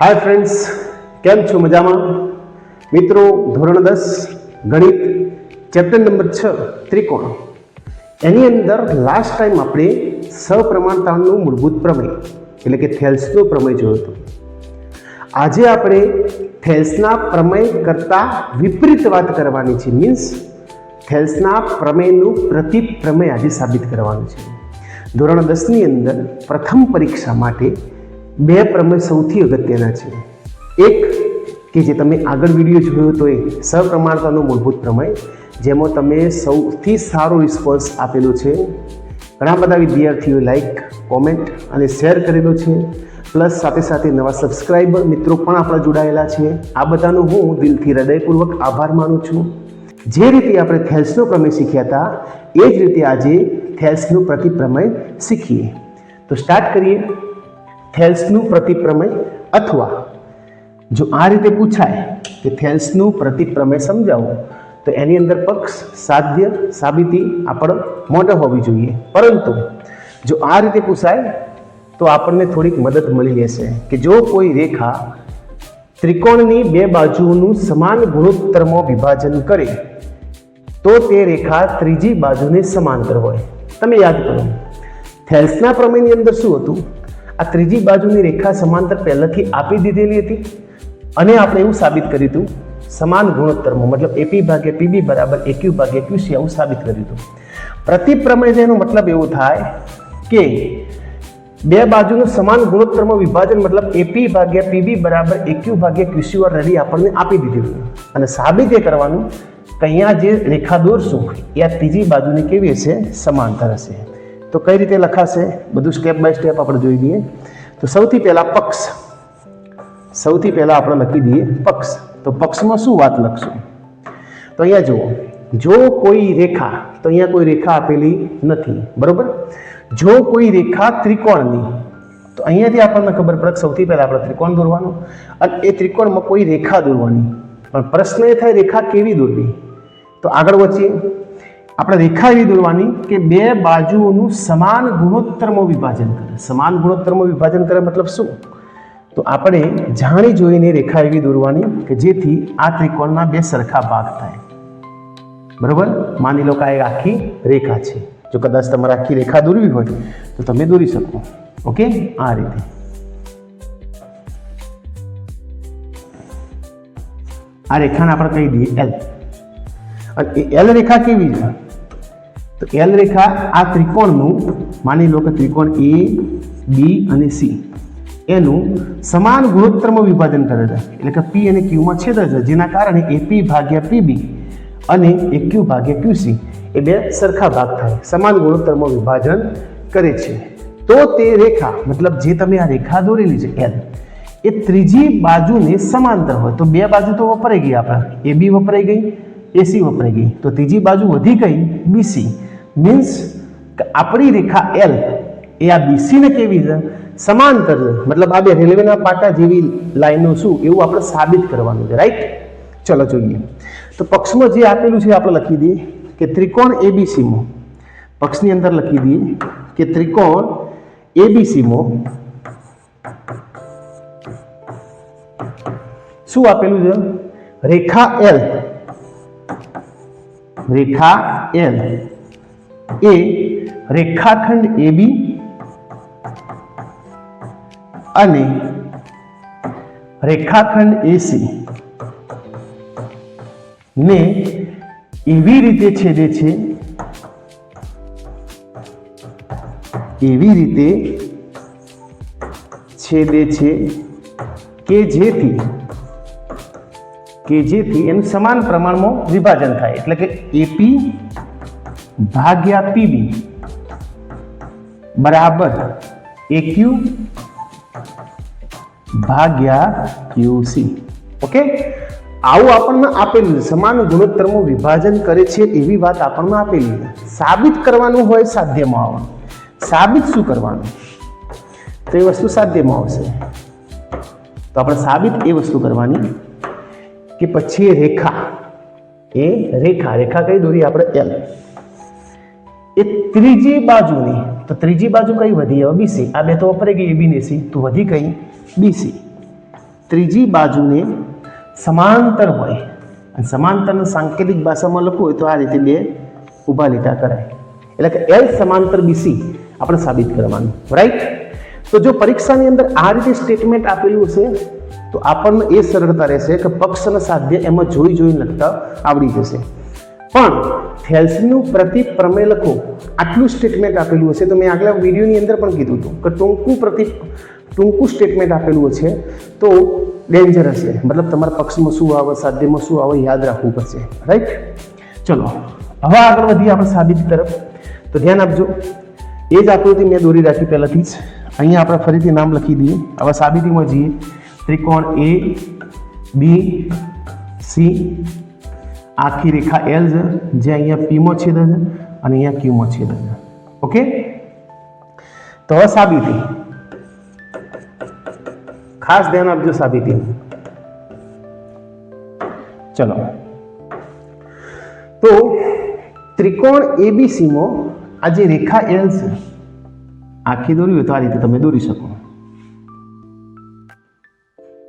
Hi friends કેમ છો મજામાં? મિત્રો, ધોરણ દસ, ગણિત ચેપ્ટર નંબર છ, ત્રિકોણ. એની અંદર લાસ્ટ ટાઈમ આપણે સપ્રમાણતાનું મૂળભૂત પ્રમેય, એટલે કે થેલ્સનો પ્રમેય જોયો હતો. આજે આપણે થેલ્સના પ્રમેય કરતાં વિપરીત વાત કરવાની છે. મીન્સ થેલ્સના પ્રમેયનું પ્રતિપ્રમેય આજે સાબિત કરવાનું છે. ધોરણ દસની અંદર પ્રથમ પરીક્ષા માટે બે પ્રમેય સૌથી અગત્યના છે. એક, કે જે તમે આગળ વીડિયો જોયો તો એ સપ્રમાણતાનો મૂળભૂત પ્રમેય, જેમાં તમે સૌથી સારો રિસ્પોન્સ આપેલો છે. ઘણા બધા વિદ્યાર્થીઓ લાઇક કોમેન્ટ અને શેર કરેલો છે. પ્લસ સાથે સાથે નવા સબસ્ક્રાઈબર મિત્રો પણ આપણા જોડાયેલા છે. આ બધાનો હું દિલથી હૃદયપૂર્વક આભાર માનું છું. જે રીતે આપણે થેલ્સનો પ્રમેય શીખ્યા હતા, એ જ રીતે આજે થેલ્સનું પ્રતિપ્રમેય શીખીએ. તો સ્ટાર્ટ કરીએ. થેલ્સનું પ્રતિપ્રમેય અથવા જો આ રીતે પૂછાય કે થેલ્સનું પ્રતિપ્રમેય સમજાવો, તો એની અંદર પક્ષ, સાધ્ય, સાબિતી આપણે મોઢ હોવી જોઈએ. પરંતુ જો આ રીતે પૂછાય, તો આપણને થોડીક મદદ મળી રહેશે કે જો કોઈ રેખા ત્રિકોણની બે બાજુઓનું સમાન ગુણોત્તરમાં વિભાજન કરે, તો તે રેખા ત્રીજી બાજુને સમાંતર હોય. તમે યાદ કરો, થેલ્સના પ્રમેયની અંદર શું હતું? આ ત્રીજી બાજુની રેખા સમાંતર પહેલાંથી આપી દીધેલી હતી અને આપણે એવું સાબિત કર્યું હતું, સમાન ગુણોત્તરમાં, મતલબ એપી ભાગ્યા પીબી બરાબર એક્યુ ભાગ્યા ક્યુસી આવું સાબિત કર્યું હતું. પ્રતિપ્રમેય એનો મતલબ એવું થાય કે બે બાજુનું સમાન ગુણોત્તરમાં વિભાજન મતલબ એપી ભાગ્યા પીબી બરાબર એક્યુ ભાગ્યા ક્યુસી ઓલરેડી આપણને આપી દીધેલું અને સાબિત એ કરવાનું કે અહીંયા જે રેખા દોરશું, એ આ ત્રીજી બાજુની કેવી હશે? સમાંતર હશે. તો કઈ રીતે લખાશે? બધું સ્ટેપ બાય સ્ટેપ આપણે જોઈ લઈએ. તો સૌથી પહેલાં પક્ષ. સૌથી પહેલાં આપણે લખી દઈએ પક્ષ. તો પક્ષમાં શું વાત લખશું? તો અહીંયા જુઓ. જો કોઈ રેખા, તો અહીંયા કોઈ રેખા આપેલી નથી. બરોબર? જો કોઈ રેખા ત્રિકોણની, તો અહીંયાથી આપણને ખબર પડે સૌથી પહેલાં આપણે ત્રિકોણ દોરવાનું અને એ ત્રિકોણમાં કોઈ રેખા દોરવાની. પણ પ્રશ્ન એ થાય રેખા કેવી દોરવી? તો આગળ વચ્ચે આપણે રેખા એવી દોરવાની કે બે બાજુઓનું સમાન ગુણોત્તરમાં વિભાજન કરે. સમાન ગુણોત્તરમાં વિભાજન કરે મતલબ શું? તો આપણે જાણી જોઈને રેખા એવી દોરવાની કે જેથી આ ત્રિકોણના બે સરખા ભાગ થાય. બરાબર? માની લો કે આ એક આખી રેખા છે. જો કદાચ તમારે આખી રેખા દોરવી હોય, તો તમે દોરી શકો. ઓકે? આ રીતે. આ રેખાને આપણે કહી દઈએ એલ અને એલ રેખા કેવી છે? તો એલ રેખા, આ ત્રિકોણનું માની લો કે ત્રિકોણ એ બી અને સી એનું સમાન ગુણોત્તરમાં વિભાજન કરે છે. એટલે કે પી અને ક્યુમાં છેદ છે, જેના કારણે એપી ભાગ્યા પીબી અને એ ક્યુ ભાગ્યા ક્યુસી એ બે સરખા ભાગ થાય, સમાન ગુણોત્તરમાં વિભાજન કરે છે. તો તે રેખા, મતલબ જે તમે આ રેખા દોરેલી છે એલ એ ત્રીજી બાજુને સમાંતર હોય, તો બે બાજુ તો વપરાઈ ગઈ આપણે. એ બી વપરાઈ ગઈ એસી વપરાઈ ગઈ. તો ત્રીજી બાજુ વધી ગઈ બીસી મીન્સ આપણી રેખા એલ એ આ બીસીને કેવી છે? સમાંતર મતલબ આ બે રેલવેના પાટા જેવી લાઈનો શું? એવું આપણે સાબિત કરવાનું છે. રાઈટ ચલો જોઈએ. તો પક્ષમાં જે આપેલું છે આપણે લખી દઈએ કે ત્રિકોણ એબીસીમાં પક્ષની અંદર લખી દઈએ કે ત્રિકોણ એબીસીમાં શું આપેલું છે? રેખા એલ રેખા એલ એ રેખાખંડ એબી અને રેખાખંડ એસી ને એવી રીતે છેદે છે, એવી રીતે છેદે છે કે જેથી કે જેથી એનું સમાન પ્રમાણમાં વિભાજન થાય. એટલે કે એપી ભાગ્યા પીબી બરાબર. એક્યુ ભાગ્યા ક્યુસી ઓકે? આવું આપણને આપેલું સમાન ગુણોત્તરમાં વિભાજન કરે છે એવી વાત આપણને આપેલી સાબિત કરવાનું હોય સાધ્યમાં આવવાનું. સાબિત શું કરવાનું? તો એ વસ્તુ સાધ્યમાં આવશે. તો આપણે સાબિત એ વસ્તુ કરવાની કે પછી રેખા. એ રેખા. રેખા કઈ દોરી? આપણે એલ. એ ત્રીજી બાજુની, તો ત્રીજી બાજુ કઈ વધી? હવે બીસી આ બે તો વપરાઈ ગઈ એબી ને સી તો વધી કઈ બીસી ત્રીજી બાજુને સમાંતર હોય, અને સમાંતરને સાંકેતિક ભાષામાં લખવું હોય તો આ રીતે બે ઊભા લીટા કરાય. એટલે કે એલ સમાંતર બીસી આપણે સાબિત કરવાનું. રાઈટ તો જો પરીક્ષાની અંદર આ રીતે સ્ટેટમેન્ટ આપેલું હશે તો આપણને એ સરળતા રહેશે કે પક્ષ અને સાધ્ય એમાં જોઈ જોઈ લખતા આવડી જશે. પણ થેલ્સનું પ્રતિ પ્રમેય લખો. આટલું સ્ટેટમેન્ટ આપેલું હશે. તો મેં આગલા વિડીયોની અંદર પણ કીધું હતું કે ટૂંકું પ્રતિ ટૂંકું સ્ટેટમેન્ટ આપેલું હશે. તો ડેન્જર હશે મતલબ તમારા પક્ષમાં શું આવે, સાધ્યમાં શું આવે, યાદ રાખવું પડશે. રાઈટ ચલો. હવે આગળ વધીએ આપણે સાબિત તરફ. તો ધ્યાન આપજો. એ જ આકૃતિ મેં દોરી રાખી પહેલાંથી જ. અહીંયા આપણે ફરીથી નામ લખી દઈએ. હવે સાબિતીમાં જઈએ. ત્રિકોણ એ બી સી આખી રેખા એલ છે, જે અહીંયા પીમાં છેદે છે અને અહીંયા ક્યુમાં છેદે છે. ઓકે તો હવે સાબિતી. ખાસ ધ્યાન આપજો સાબિતી. ચલો. તો ત્રિકોણ એબીસીમાં આ જે રેખા એલ છે, આખી દોરી હોય તો આ રીતે તમે દોરી શકો.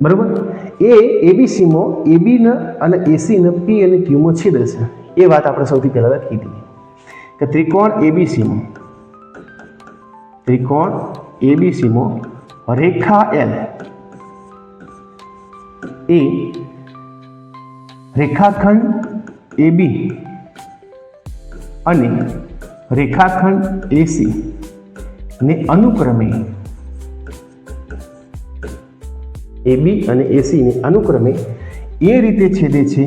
બરોબર? એ એબીસીમાં એબી અને એસી ને પી અને ક્યુમાં છેદે છે એ વાત આપણે સૌથી પહેલાં દઈએ કે ત્રિકોણ એબીસીમાં ત્રિકોણ એબીસીમાં રેખા એલ એ રેખાખંડ એબી અને રેખાખંડ એસી ને અનુક્રમે એબી અને એસી ને અનુક્રમે એ રીતે છેદે છે.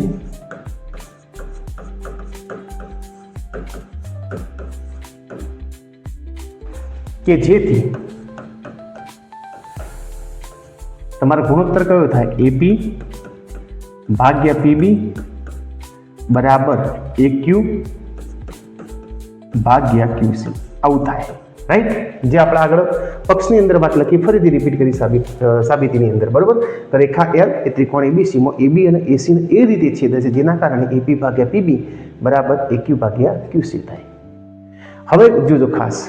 કે જેથી તમારો ગુણોત્તર કયો થાય? એપી ભાગ્યા પીબી બરાબર એ ક્યુ ભાગ્યા ક્યુસી આવું થાય. રાઈટ જે આપણે આગળ પક્ષની અંદર વાત લખી, ફરીથી રિપીટ કરી સાબિત સાબિતીની અંદર. બરોબર? તો રેખા એલ એ ત્રિકોણ એબીસીમાં એબી અને એસીને એ રીતે છેદે છે. જેના કારણે એપી ભાગ્યા પીબી બરાબર એક્યુ ભાગ્યા ક્યુસી થાય. હવે જોજો ખાસ.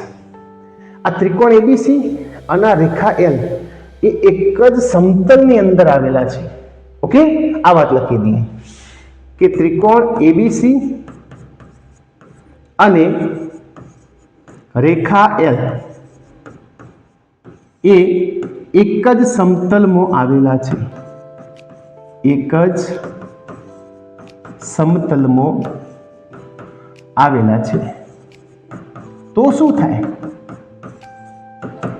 આ ત્રિકોણ એબીસી અને આ રેખા એલ એ એક જ સમતલની અંદર આવેલા છે. ઓકે આ વાત લખી દઈએ. કે ત્રિકોણ એબીસી અને રેખા એલ. એ એક જ સમતલમાં આવેલા છે. એક જ સમતલમાં આવેલા છે. તો શું થાય?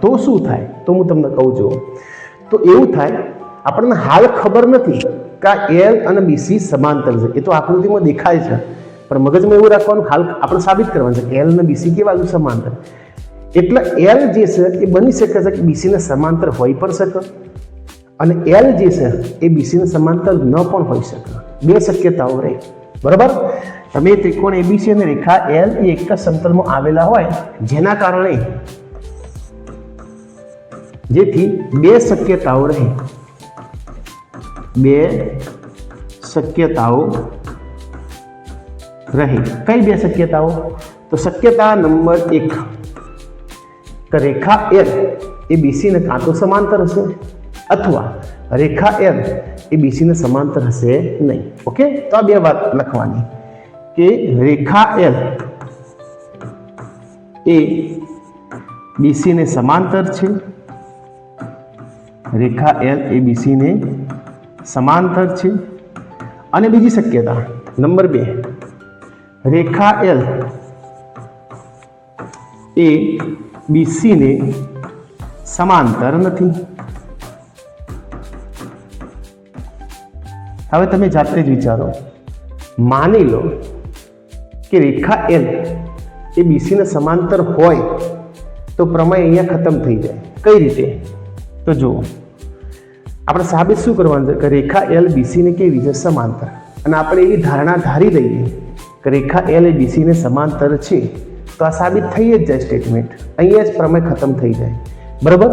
તો શું થાય? તો હું તમને કહું છું. તો એવું થાય, આપણને હાલ ખબર નથી કે આ એલ અને બીસી સમાંતર છે. એ તો આકૃતિમાં દેખાય છે. પણ મગજમાં એવું રાખવાનું, હાલ આપણે સાબિત કરવાનું છે કે એલ ને બીસી કેવા સમાંતર. એટલે એલ જે છે એ બની શકે છે કે બીસીને સમાંતર હોઈ પણ શકે અને એલ જે છે એ બીસીને સમાંતર ન પણ હોઈ શકે. બે શક્યતાઓ રહે. બરાબર? તમે ત્રિકોણ એબીસી અને રેખા એલ એ એક જ સમતલમાં આવેલા હોય, જેના કારણે જેથી બે શક્યતાઓ રહે. બે શક્યતાઓ રહે. કઈ બે શક્યતાઓ? તો શક્યતા નંબર એક રેખા એલ એ બીસીને કાં તો સમાંતર હશે અથવા રેખા એલ એ બીસીને સમાંતર હશે નહીં. ઓકે? તો આ બે વાત લખવાની. કે રેખા એલ એ બીસીને સમાંતર છે, રેખા એલ એ બીસીને સમાંતર છે. અને બીજી શક્યતા, નંબર બે રેખા એલ. એ બીસીને સમાંતર નથી. હવે તમે જાતે જ વિચારો. માની લો કે રેખા એલ એ બીસીને સમાંતર હોય તો પ્રમેય અહીંયા ખતમ થઈ જાય. કઈ રીતે? તો જુઓ. આપણે સાબિત શું કરવાનું છે? કે રેખા એલ બીસીને કેવી છે સમાંતર? અને આપણે એવી ધારણા ધારી દઈએ રેખા એલ એ બીસીને સમાંતર છે, તો આ સાબિત થઈ જ જાય સ્ટેટમેન્ટ અહીંયા જ પ્રમેય ખતમ થઈ જાય. બરાબર?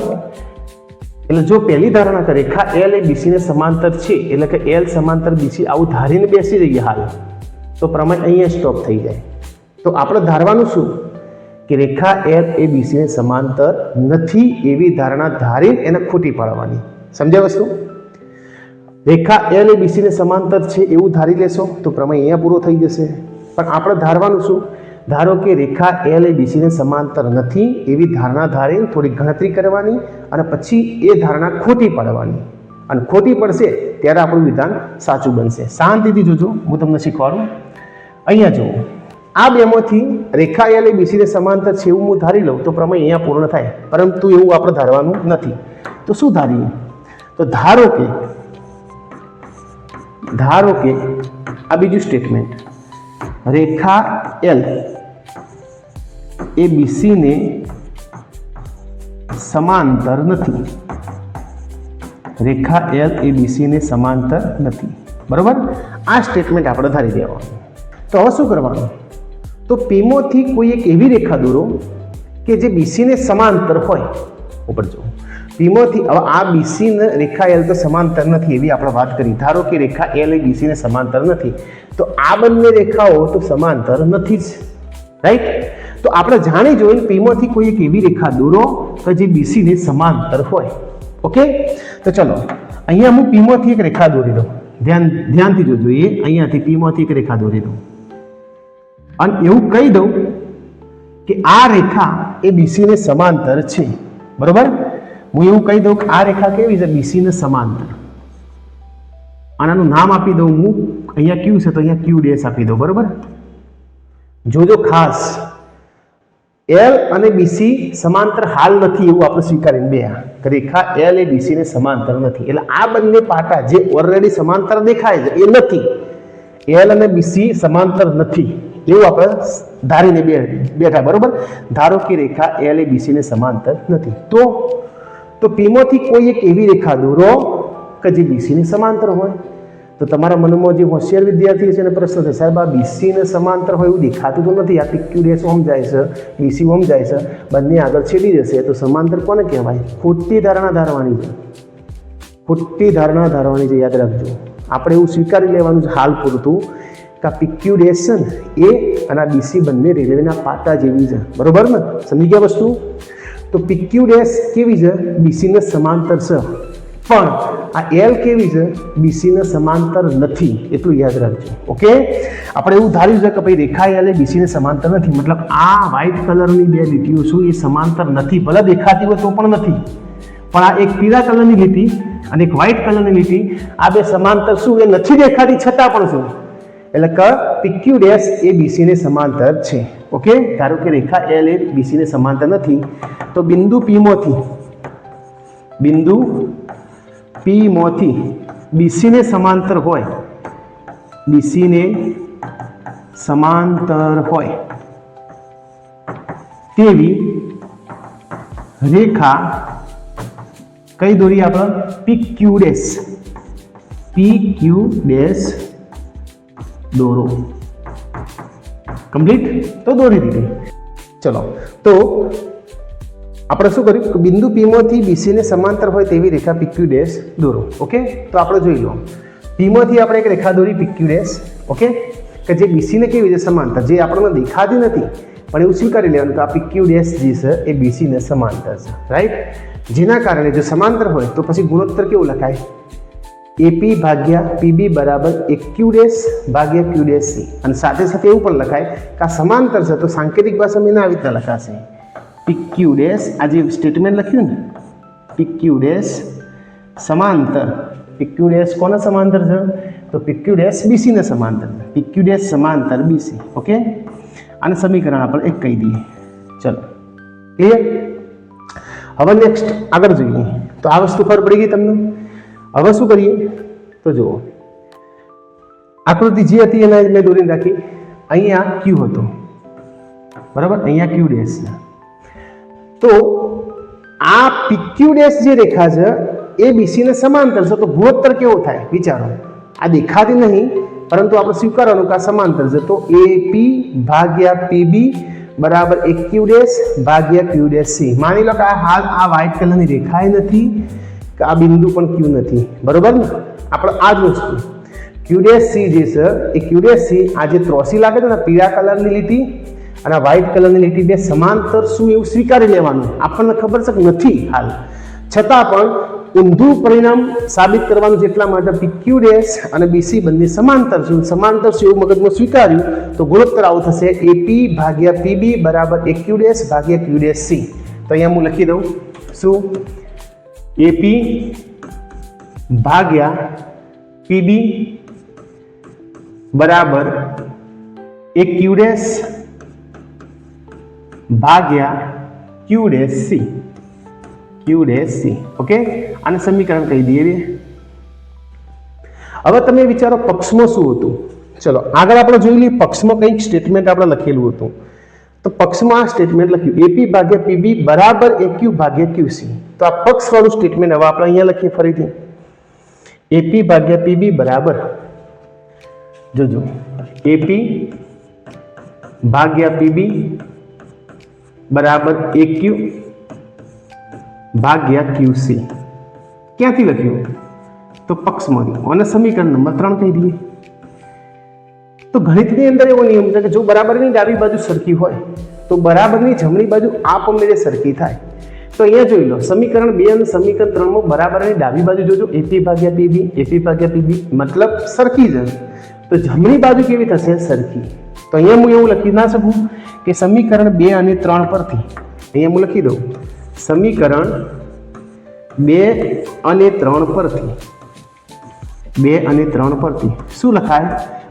એટલે જો પહેલી ધારણા કે રેખા એલ એ બીસીને સમાંતર છે, એટલે કે એલ સમાંતર બીસી આવું ધારીને બેસી રહીએ હાલ, તો પ્રમેય અહીંયા સ્ટોપ થઈ જાય. તો આપણે ધારવાનું શું? કે રેખા એલ એ બીસીને સમાંતર નથી એવી ધારણા ધારીને એને ખોટી પાડવાની. સમજ્યા વસ્તુ? રેખા એલ એ બીસીને સમાંતર છે એવું ધારી લેશો, તો પ્રમેય અહીંયા પૂરો થઈ જશે. પણ આપણે ધારવાનું શું? ધારો કે રેખા એલ એ બીસીને સમાંતર નથી, એવી ધારણા ધારી થોડી ગણતરી કરવાની અને પછી એ ધારણા ખોટી પાડવાની. અને ખોટી પડશે ત્યારે આપણું વિધાન સાચું બનશે. શાંતિથી જોજો, હું તમને શીખવાડું. અહીંયા જુઓ. આ બેમાંથી રેખા એલ એ બીસીને સમાંતર છે એવું હું ધારી લઉં તો પ્રમેય અહીંયા પૂર્ણ થાય. પરંતુ એવું આપણે ધારવાનું નથી. તો શું ધારીએ? તો ધારો કે ધારો કે આ બીજું સ્ટેટમેન્ટ રેખા એલ. એ બીસીને સમાંતર નથી. રેખા એલ એ બીસીને સમાંતર નથી. બરાબર? આ સ્ટેટમેન્ટ આપણે ધારી દેવાનું. તો હવે શું કરવાનું? તો પીમોથી કોઈ એક એવી રેખા દોરો કે જે બીસીને સમાંતર હોય. ઉપર જો પીમોથી હવે આ બીસીને રેખા એલ તો સમાંતર નથી એવી આપણે વાત કરી. ધારો કે રેખા એલ એ બીસીને સમાંતર નથી, તો આ બંને રેખાઓ તો સમાંતર નથી જ રાઈટ તો આપણે જાણી જોઈને પીમાંથી કોઈ એક એવી રેખા દોરો કે જે બીસીને સમાંતર હોય ઓકે તો ચલો, અહીંયા હું પીમાંથી એક રેખા દોરી દઉં. ધ્યાન, ધ્યાનથી જો જોઈએ, અહીંયાથી પીમાંથી એક રેખા દોરી દઉં. અને એવું કહી દઉં કે આ રેખા એ બીસીને સમાંતર છે, બરોબર? હું એવું કહી દઉં કે આ રેખા કેવી છે? બીસીને સમાંતર. અને આનું નામ આપી દઉં હું. અહીંયા ક્યુ છે તો અહીંયા ક્યુ ડેસ આપી દઉં, બરોબર? જોજો ખાસ. એલ અને બીસી સમાંતર હાલ નથી એવું આપણે સ્વીકારીને બે રેખા એલ એ બીસીને સમાંતર નથી. એટલે આ બંને પાટા જે ઓલરેડી સમાંતર દેખાય છે, એ નથી. એલ અને બીસી સમાંતર નથી. એવું આપણે ધારીને બેઠા, બરોબર? ધારો કે રેખા એલ એ બીસીને સમાંતર નથી. તો તો પીમાંથી કોઈ એક એવી રેખા દોરો કે જે બીસીને સમાંતર હોય? તો તમારા મનમાં જે હોશિયાર વિદ્યાર્થી છે એને પ્રશ્ન થાય, સાહેબ, આ બીસીને સમાંતર હોય એવું દેખાતું તો નથી. આ પીક્યુ ડેશ ઓમ જાય છે બીસી ઓમ જાય છે. બંને આગળ છેડી જશે તો સમાંતર કોને કહેવાય? ખોટી ધારણા ધારવાની છે. ખોટી ધારણા ધારવાની છે, યાદ રાખજો. આપણે એવું સ્વીકારી લેવાનું છે હાલ પૂરતું કે આ પીક્યુ ડેશ છે ને, એ અને આ બીસી બંને રેલવેના પાટા જેવી છે. બરાબર ને? સમજી ગયા વસ્તુ? તો પીક્યુ ડેશ કેવી છે? બીસીને સમાંતર છે. પણ આ એલ કેવી છે? બીસીને સમાંતર નથી. એટલું યાદ રાખજો. ઓકે આપણે એવું ધાર્યું છે કે ભાઈ રેખા એલ એ બીસીને સમાંતર નથી. મતલબ આ વ્હાઇટ કલરની બે લીટીઓ શું એ સમાંતર નથી. ભલે દેખાતી હોય તો પણ નથી. પણ આ એક પીળા કલરની લીટી અને એક વ્હાઇટ કલરની લીટી, આ બે સમાંતર શું એ નથી દેખાતી છતાં પણ શું? એટલે કે પીક્યુ ડેશ એ બીસીને સમાંતર છે. ઓકે ધારો કે રેખા એલ એ બીસીને સમાંતર નથી, તો બિંદુ પીમોથી બિંદુ પી મોથી બીસીને સમાંતર હોય. બીસીને સમાંતર હોય. તેવી રેખા કઈ દોરી આપણે? P Q dash P Q dash દોરો. કમ્પ્લીટ? તો દોરી દીધી. ચલો. તો આપણે શું કર્યું? બિંદુ પીમાંથી બીસીને સમાંતર હોય તેવી રેખા પીક્યુ ડેશ દોરો. ઓકે તો આપણે જોઈ લો. પીમાંથી આપણે એક રેખા દોરી પીક્યુ ડેશ ઓકે કે જે બીસીને કેવી રીતે સમાંતર? જે આપણને દેખાતી નથી, પણ એવું સ્વીકારી લેવાનું કે આ પીક્યુ ડેશ જે છે, એ બીસીને સમાંતર છે. રાઈટ જેના કારણે જો સમાંતર હોય, તો પછી ગુણોત્તર કેવું લખાય? એપી ભાગ્યા પીબી બરાબર એક ક્યુ ડેશ ભાગ્યા ક્યુ સી અને સાથે સાથે એવું પણ લખાય કે આ સમાંતર છે, તો સાંકેતિક ભાષામાં એના આવી રીતના લખાશે. પીક્યુડેસ આ જે સ્ટેટમેન્ટ લખ્યું ને પીક્યુડેસ સમાંતર. પીક્યુડેસ કોને સમાંતર છે? તો પીક્યુ ડેશ બીસીને સમાંતર છે. પીક્યુ ડેશ સમાંતર બીસી ઓકે અને સમીકરણ આપણે એક કહી દઈએ. ચલો. ક્લિયર હવે નેક્સ્ટ આગળ જોઈએ. તો આ વસ્તુ ખબર પડી ગઈ તમને? હવે શું કરીએ? તો જુઓ. આકૃતિ જે હતી એને મેં દોરીને રાખી અહીંયા ક્યુ હતો. બરાબર? અહીંયા ક્યુ ડેશ છે. તો આ પીક્યુ ડેશ જે રેખા છે, એ બીસીને સમાંતર છે. તો ગુણોત્તર કેવો થાય? વિચારો. આ દેખાતી નહીં, પરંતુ આપણે સ્વીકારવાનું કે આ સમાંતર છે. તો એ પી ભાગ્યા પીબી બરાબર એક ક્યુ ડેશ ભાગ્યા ક્યુ ડેશ સી માની લો કે આ હાલ આ વ્હાઇટ કલરની રેખાય નથી. કે આ બિંદુ પણ ક્યુ નથી. બરોબર ને? આપણે આ જ વસ્તુ. ક્યુરિયસ સી જે છે, એ ક્યુરિયસ સી આ જે ત્રોસી લાગે છે ને, પીળા કલરની લીટી અને વ્હાઇટ કલરની લીટી બે સમાંતર શું એવું સ્વીકારી લેવાનું? આપણને ખબર છે કે નથી હાલ. છતાં પણ ઊંધું પરિણામ સાબિત કરવાનું જેટલા માટે પીક્યુ ડેશ અને બીસી બંને સમાંતર છે. સમાંતર છે એવું મગજમાં સ્વીકાર્યું, તો ગુણોત્તર આવું થશે. એપી ભાગ્યા પીબી બરાબર એક્યુ ડેશ ભાગ્યા ક્યુ ડેશ સી તો અહીંયા હું લખી દઉં. શું? એપી ભાગ્યા પીબી બરાબર એક ક્યુડેસ ભાગ્યા Q dash C Q dash C okay આને સમીકરણ કહી દઈએ. હવે તમે વિચારો પક્ષમાં શું હતું? ચલો, આગળ આપણે જોઈ લઈએ પક્ષમાં કંઈક સ્ટેટમેન્ટ આપણે લખેલું હતું. તો પક્ષમાં આ સ્ટેટમેન્ટ લખ્યું એપી ભાગ્યા પીબી બરાબર એક્યુ ભાગ્યા ક્યુસી તો આ પક્ષવાળું સ્ટેટમેન્ટ હવે આપણે અહીંયા લખીએ ફરીથી. એપી ભાગ્યા પીબી બરાબર. જોજો. એપી ભાગ્યા પીબી બરાબર એ ક્યુ ભાગ્યા ક્યુસી ક્યાંથી લખ્યું? તો પક્ષમાંથી. અને સમીકરણ નંબર ત્રણ કહી દઈએ. તો ગણિતની અંદર એવો નિયમ છે કે જો બરાબરની ડાબી બાજુ સરખી હોય, તો બરાબરની જમણી બાજુ આપમેળે સરખી થાય તો અહીંયા જોઈ લો, સમીકરણ બે અને સમીકરણ ત્રણમાં બરાબરની ડાબી બાજુ જોજો એપી ભાગ્યા પીબી એપી ભાગ્યા પીબી મતલબ સરખી જ તો જમણી બાજુ કેવી થશે? સરખી. તો અહીંયા હું એવું લખી ના શકું કે સમીકરણ બે અને ત્રણ પરથી, અહીંયા હું લખી દઉં, સમીકરણ બે અને ત્રણ પરથી, બે અને ત્રણ પરથી, શું લખાય?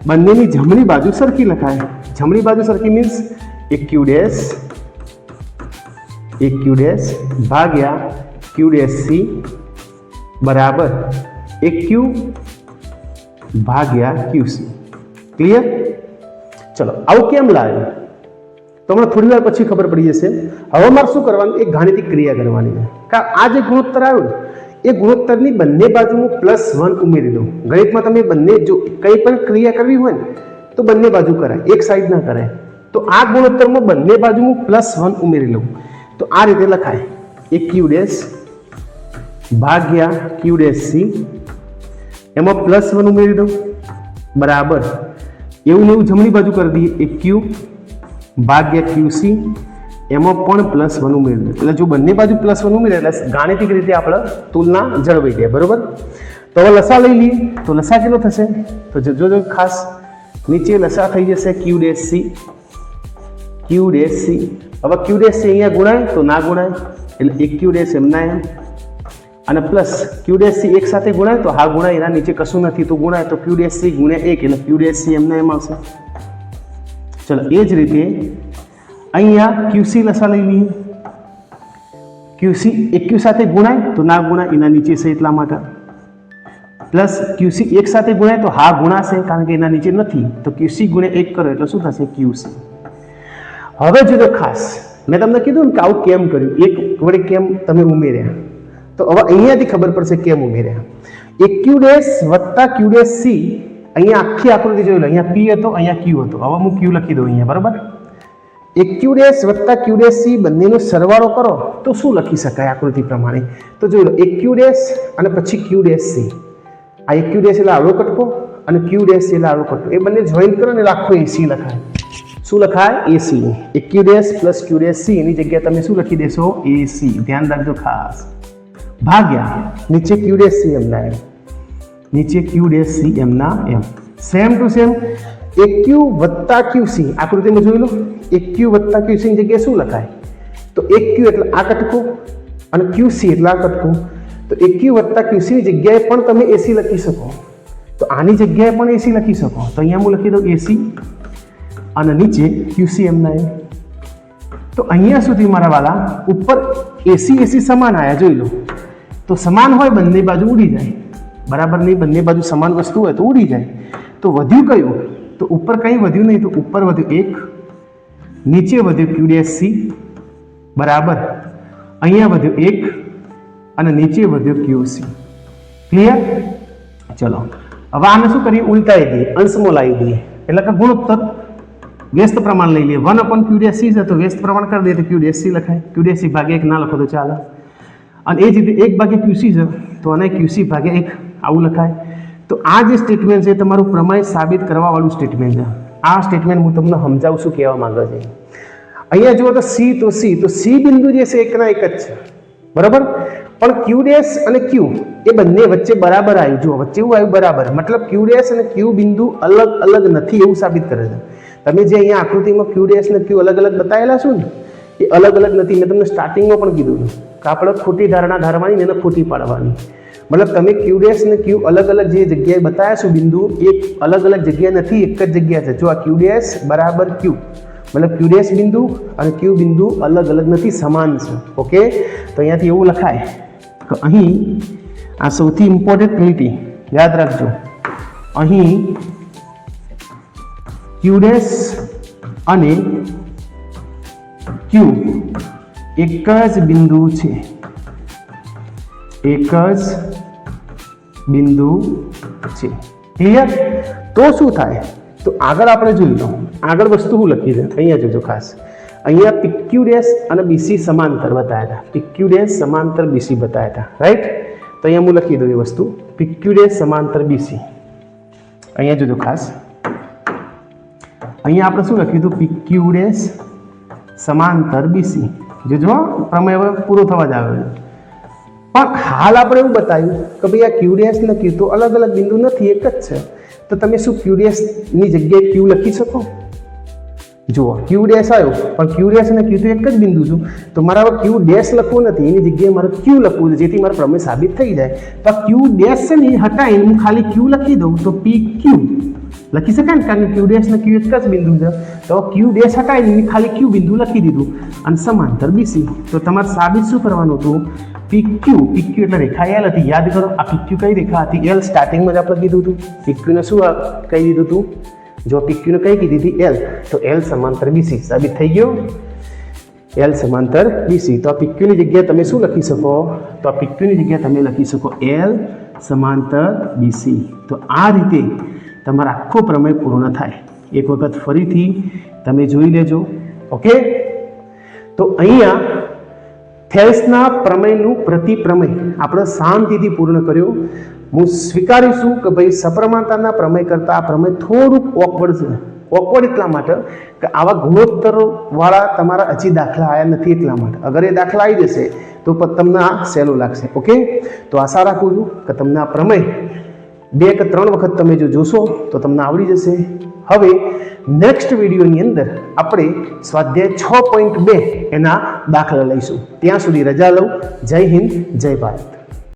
બંનેની જમણી બાજુ સરખી લખાય. જમણી બાજુ સરખી મીન્સ એક ક્યુ ડેશ એક ક્યુ ડેશ ભાગ્યા ક્યુ ડેશ સી બરાબર. એક ક્યુ ભાગ્યા ક્યુ સી ક્લિયર ચલો, આવું કેમ લાવ્યું? તો હમણાં થોડી વાર પછી ખબર પડી જશે. હવે મારે શું કરવાનું? એક ગાણિતિક ક્રિયા કરવાની છે. કારણ આ જે ગુણોત્તર આવ્યો એ ગુણોત્તરની બંને બાજુ હું પ્લસ વન ઉમેરી દઉં. ગણિતમાં તમે બંને જો કંઈ પણ ક્રિયા કરવી હોય ને, તો બંને બાજુ કરાય. એક સાઈડ ના કરાય. તો આ ગુણોત્તરમાં બંને બાજુ હું પ્લસ વન ઉમેરી લઉં. તો આ રીતે લખાય. એક ક્યુ ડેશ ભાગ્યા ક્યુ ડેશ સી એમાં પ્લસ વન ઉમેરી દઉં. બરાબર. એવું ને એવું જમણી બાજુ કરી દઈએ. એક ક્યુ ભાગ્યા ક્યુસી એમાં પણ પ્લસ વન ઉમેરી દઉં. એટલે જો બંને બાજુ પ્લસ વન ઉમેરે એટલે ગાણિતિક રીતે આપણે તુલના જળવાઈ જાય. બરાબર? તો હવે લસા લઈ લઈએ. તો લસા કેટલો થશે? તો જોજો ખાસ નીચે લસા થઈ જશે ક્યુ ડેશ સી ક્યુ હવે ક્યુ સી અહીંયા ગુણાય તો ના ગુણાય? એટલે એક ક્યુ એમના એમ. અને પ્લસ ક્યુ એક સાથે ગુણાય તો હા ગુણાય, એના નીચે કશું નથી. તો ગુણાય તો ક્યુ ડેશ ગુણ્યા એક, એટલે ક્યુ ડેશ સી એમ આવશે. ચલો, એ જ રીતે અહીંયા ક્યુસી લસા લઈ લઈએ ક્યુસી એક સાથે ગુણાય તો ના ગુણાય, એના નીચે છે એટલા માટે. પ્લસ ક્યુસી એક સાથે ગુણાય તો હા ગુણાશે, કારણ કે એના નીચે નથી. તો ક્યુસી ગુણ્યા એક કરો, એટલે શું થશે? ક્યુસી હવે જો ખાસ. મેં તમને કીધું ને કે આવું કેમ કર્યું? એક વડે કેમ તમે ઉમેર્યા. તો હવે અહીંયાથી ખબર પડશે કેમ ઉમેર્યા. એક ક્યુડેસ વત્તા ક્યુડેસ સી, અહીંયા આખી આકૃતિ જોઈ લો. અહીંયા પી હતો, અહીંયા ક્યુ હતો. હવે હું ક્યુ લખી દઉં અહીંયા, બરાબર? એક ક્યુડેસ વત્તા ક્યુડેસ સી બંનેનો સરવાળો કરો, તો શું લખી શકાય આકૃતિ પ્રમાણે? તો જોઈ લો એક ક્યુડેસ અને પછી ક્યુડેસ સી. આ એક ક્યુ એટલે આડો કટકો અને ક્યુડેસ એટલે આડો કટકો. એ બંને જોઈન્ટ કરો ને આખો એસી લખાય. શું લખાય? એસી એક ક્યુ પ્લસ ક્યુરિયસ સી એની જગ્યાએ તમે શું લખી દેશો? એસી ધ્યાન રાખજો ખાસ. ભાગ્યા. નીચે ક્યુરિયસ સી એમના એમ નીચે ક્યુરિયસ સી એમના એમ સેમ ટુ સેમ એક ક્યુ વત્તા ક્યુ સી આકૃતિમાં જોઈ લો. એક વત્તા ક્યુ સીની જગ્યાએ શું લખાય? તો એક ક્યુ એટલે આ કટકું અને ક્યુ સી એટલે આ કટકું. તો એક ક્યુ વત્તા ક્યુ સીની જગ્યાએ પણ તમે એસી લખી શકો. તો આની જગ્યાએ પણ એસી લખી શકો. તો અહીંયા હું લખી દઉં એસી અને નીચે ક્યુસી એમના એમ તો અહીંયા સુધી મારા વાલા ઉપર એસી એસી સમાન આવ્યા જોઈ લો. તો સમાન હોય બંને બાજુ ઉડી જાય. બરાબર નહીં, બંને બાજુ સમાન વસ્તુ હોય તો ઉડી જાય. તો વધ્યું કયું? તો ઉપર કંઈ વધ્યું નહીં, તો ઉપર વધ્યું એક, નીચે વધ્યું ક્યુડીએસ સી બરાબર? અહીંયા વધ્યું એક અને નીચે વધ્યું ક્યુસી ક્લિયર ચલો. હવે આને શું કરીએ? ઉલટાવી દઈએ, અંશમાં લાવી દઈએ. એટલે કે ગુણોત્તર. વ્યસ્ત પ્રમાણ લઈ લઈએ વન અપન ક્યુ સી છે તો વ્યસ્ત પ્રમાણ કરી દઈએ તો ક્યુ સી લખાય. ક્યુ સી ભાગે એક, ના લખો તો ચાલે. અને એ જ રીતે એક ભાગે ક્યુસી છે તો આને ક્યુસી ભાગે એક આવું લખાય. તો આ જે સ્ટેટમેન્ટ છે એ તમારું પ્રમેય સાબિત કરવાવાળું સ્ટેટમેન્ટ છે. આ સ્ટેટમેન્ટ હું તમને સમજાવું છું કહેવા માંગે છે. અહીંયા જુઓ તો સી તો સી તો સી બિંદુ જે છે એકના એક જ છે. બરાબર? પણ ક્યુ ડેશ અને ક્યુ એ બંને વચ્ચે બરાબર આવ્યું જુઓ, વચ્ચે એવું આવ્યું બરાબર. મતલબ ક્યુ ડેશ અને ક્યુ બિંદુ અલગ અલગ નથી એવું સાબિત કરે છે. તમે જે અહીંયા આકૃતિમાં ક્યુ ડેસ ને ક્યુ અલગ અલગ બતાવેલા છો ને, એ અલગ અલગ નથી. મેં તમને સ્ટાર્ટિંગમાં પણ કીધું કે આપણે ખોટી ધારણા ધારવાની ને એને ખોટી પાડવાની. મતલબ તમે ક્યુ ડેસ ને ક્યુ અલગ અલગ જે જગ્યાએ બતાવ્યા છો બિંદુ, એ અલગ અલગ જગ્યાએ નથી, એક જ જગ્યા છે. જો આ ક્યુ ડેસ બરાબર ક્યુ મતલબ ક્યુ ડેસ બિંદુ અને ક્યુ બિંદુ અલગ અલગ નથી, સમાન છે. ઓકે તો અહીંયાથી એવું લખાય કે અહીં આ સૌથી ઇમ્પોર્ટન્ટ લીટી, યાદ રાખજો. અહીં ક્યુ ડેશ અને ક્યુ એક જ બિંદુ છે. એક જ બિંદુ છે. ક્લિયર? તો શું થાય? તો આગળ આપણે જોઈ લો આગળ વસ્તુ હું લખી દે અહીંયા જોજો ખાસ. અહીંયા ડેશ અને બીસી સમાંતર બતાવ્યા હતા. PQ ડેશ સમાંતર, બીસી બતાવ્યા હતા. રાઈટ તો અહીંયા હું લખી દઉં એ વસ્તુ. ડેશ સમાંતર, બીસી. અહીંયા જોજો ખાસ. અહીંયા આપણે શું લખ્યું હતું? પીક્યુ ડેશ સમાંતર બીસી જોજો પ્રમેય હવે પૂરો થવા જ આવ્યો છે. પણ હાલ આપણે એવું બતાવ્યું કે ભાઈ આ ક્યુરિયસ લખ્યું તો અલગ અલગ બિંદુ નથી, એક જ છે. તો તમે શું ક્યુરિયસની જગ્યાએ ક્યુ લખી શકો? જુઓ ક્યુ ડેશ આવ્યો, પણ ક્યુ ડેશ અને ક્યુ તો એક જ બિંદુ છું તો મારે હવે ક્યુ ડેશ લખવું નથી, એની જગ્યાએ મારે ક્યુ લખવું છે, જેથી મારો પ્રમેય સાબિત થઈ જાય. તો ક્યુ ડેશ છે ને, એ હટાવીને હું ખાલી ક્યુ લખી દઉં તો પી ક્યુ લખી શકાય ને કારણ કે ક્યુ ડેશ ને ક્યુ એક જ બિંદુ છે તો ક્યુ ડેશ હટાવીને મેં ખાલી ક્યુ બિંદુ લખી દીધું અને સમાંતર બીસી તો તમારે સાબિત શું કરવાનું હતું પીક્યુ પીક્યુ એટલે રેખા એલ હતી યાદ કરો આ પીક્યુ કઈ રેખા હતી એલ સ્ટાર્ટિંગમાં જ આપણે કીધું હતું પીક્યુને શું કહી દીધું હતું જો પીક્યુને કઈ કીધી હતી એલ તો એલ સમાંતર બીસી સાબિત થઈ ગયો એલ સમાંતર બીસી તો આ પીક્યુની જગ્યાએ તમે શું લખી શકો તો આ પીક્યુની જગ્યાએ તમે લખી શકો એલ સમાંતર બીસી તો આ રીતે તમારો આખો પ્રમેય પૂર્ણ થાય. એક વખત ફરીથી તમે જોઈ લેજો. ઓકે તો અહીંયા થેલ્સના પ્રમેયનું પ્રતિપ્રમેય આપણે શાંતિથી પૂર્ણ કર્યો. હું સ્વીકારીશું કે ભાઈ સપ્રમાણતાના પ્રમેય કરતાં આ પ્રમેય થોડુંક ઓકવર્ડ છે. ઓકવર્ડ એટલા માટે કે આવા ગુણોત્તરવાળા તમારા હજી દાખલા આવ્યા નથી એટલા માટે. અગર એ દાખલા આવી જશે તો તમને આ સહેલું લાગશે. ઓકે તો આશા રાખું છું કે તમને આ પ્રમેય બે કે ત્રણ વખત તમે જો જોશો તો તમને આવડી જશે. હવે નેક્સ્ટ વિડીયોની અંદર આપણે સ્વાધ્યાય છ પોઈન્ટ બે એના દાખલા લઈશું. ત્યાં સુધી રજા લઉં. જય હિન્દ, જય ભારત.